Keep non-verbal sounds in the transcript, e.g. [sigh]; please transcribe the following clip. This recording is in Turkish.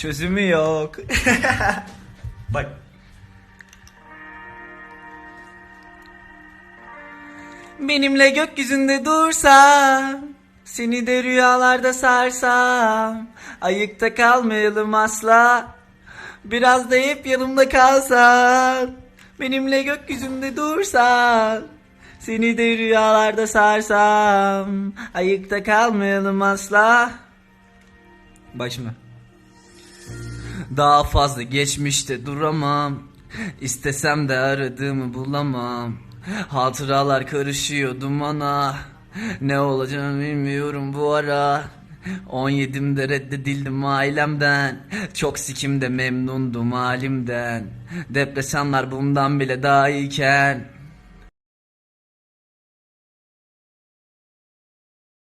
çözümü yok. [laughs] Bak. Benimle gökyüzünde dursam, seni de rüyalarda sarsam, ayıkta kalmayalım asla. Biraz da hep yanımda kalsan, benimle gökyüzünde dursan, seni de rüyalarda sarsam, ayıkta kalmayalım asla. Şimdi. Daha fazla geçmişte duramam. İstesem de aradığımı bulamam. Hatıralar karışıyor dumana. Ne olacağını bilmiyorum bu ara. 17'imde reddedildim ailemden. Çok sikimde memnundum halimden. Depresyonlar bundan bile daha iyiken.